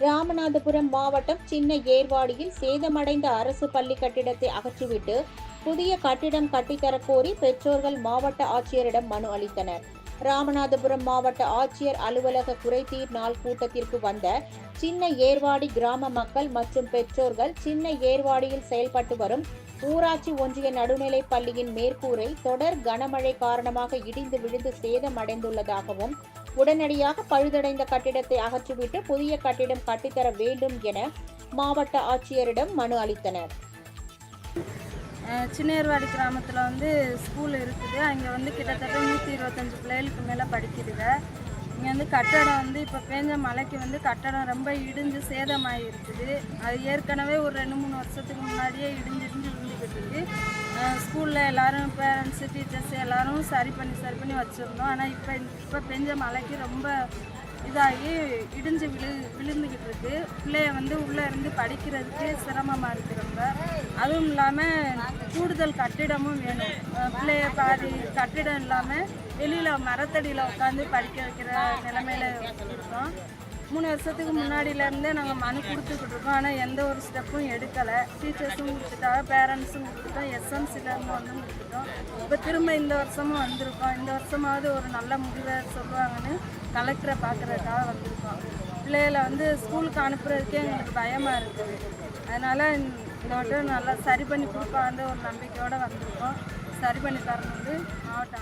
ராமநாதபுரம் மாவட்டம் சின்ன ஏர்வாடியில் சேதமடைந்த அரசு பள்ளி கட்டிடத்தை அகற்றிவிட்டு புதிய கட்டிடம் கட்டித்தரக் கோரி பெற்றோர்கள் மாவட்ட ஆட்சியரிடம் மனு அளித்தனர். ராமநாதபுரம் மாவட்ட ஆட்சியர் அலுவலக குறைதீர் நாள் கூட்டத்திற்கு வந்த சின்ன ஏர்வாடி கிராம மக்கள் மற்றும் பெற்றோர்கள் சின்ன ஏர்வாடியில் செயல்பட்டு வரும் ஊராட்சி ஒன்றிய நடுநிலைப் பள்ளியின் மேற்கூரை தொடர் கனமழை காரணமாக இடிந்து விழுந்து சேதமடைந்துள்ளதாகவும் உடனடியாக பழுதடைந்த கட்டிடத்தை அகற்றிவிட்டு புதிய கட்டிடம் கட்டித்தர வேண்டும் என மாவட்ட ஆட்சியரிடம் மனு அளித்தனர். சின்னேர்வாடி கிராமத்தில் வந்து ஸ்கூல் இருக்குது. அங்கே வந்து கிட்டத்தட்ட நூற்றி இருபத்தஞ்சி பிள்ளைகளுக்கு மேலே படிக்குதுங்க. இங்கே வந்து கட்டடம் வந்து இப்போ பேஞ்ச மழைக்கு வந்து கட்டடம் ரொம்ப இடிஞ்சு சேதமாகி இருக்குது அது ஏற்கனவே ஒரு ரெண்டு மூணு வருஷத்துக்கு முன்னாடியே இடிஞ்சு இடிஞ்சு விழுந்துக்கிட்டு இருக்கு. ஸ்கூலில் எல்லாரும் பேரண்ட்ஸு டீச்சர்ஸ் எல்லோரும் சரி பண்ணி சரி பண்ணி வச்சுருந்தோம். ஆனால் இப்போ இப்போ பெஞ்ச மழைக்கு ரொம்ப இதாகி இடிஞ்சு விழு விழுந்துக்கிட்டு இருக்கு பிள்ளைய வந்து உள்ளே இருந்து படிக்கிறதுக்கு சிரமமாக இருக்கு ரொம்ப. அதுவும் இல்லாமல் கூடுதல் கட்டிடமும் வேணும். பிள்ளைய பாதி கட்டிடம் இல்லாமல் வெளியில் மரத்தடியில் உட்காந்து படிக்க வைக்கிற நிலமையில இருக்கோம் மூணு வருஷத்துக்கு முன்னாடியிலேருந்தே நாங்கள் மனு கொடுத்துக்கிட்டு இருக்கோம். ஆனால் எந்த ஒரு ஸ்டெப்பும் எடுக்கலை. டீச்சர்ஸும் கொடுத்துட்டாங்க பேரண்ட்ஸும் கொடுத்துட்டோம் எஸ்எம்சிலேருந்து வந்து கொடுத்துட்டோம். இப்போ திரும்ப இந்த வருஷமும் வந்திருக்கோம். இந்த வருஷமாவது ஒரு நல்ல முடிவை சொல்லுவாங்கன்னு கலெக்டரை பார்க்குறதுக்காக வந்திருக்கோம். பிள்ளைகளை வந்து ஸ்கூலுக்கு அனுப்புறதுக்கே எங்களுக்கு பயமாக இருக்குது அதனால் இந்த வட்டம் நல்லா சரி பண்ணி கொடுப்பான்ற ஒரு நம்பிக்கையோடு வந்திருக்கோம். சரி பண்ணி தரணும் வந்து மாவட்ட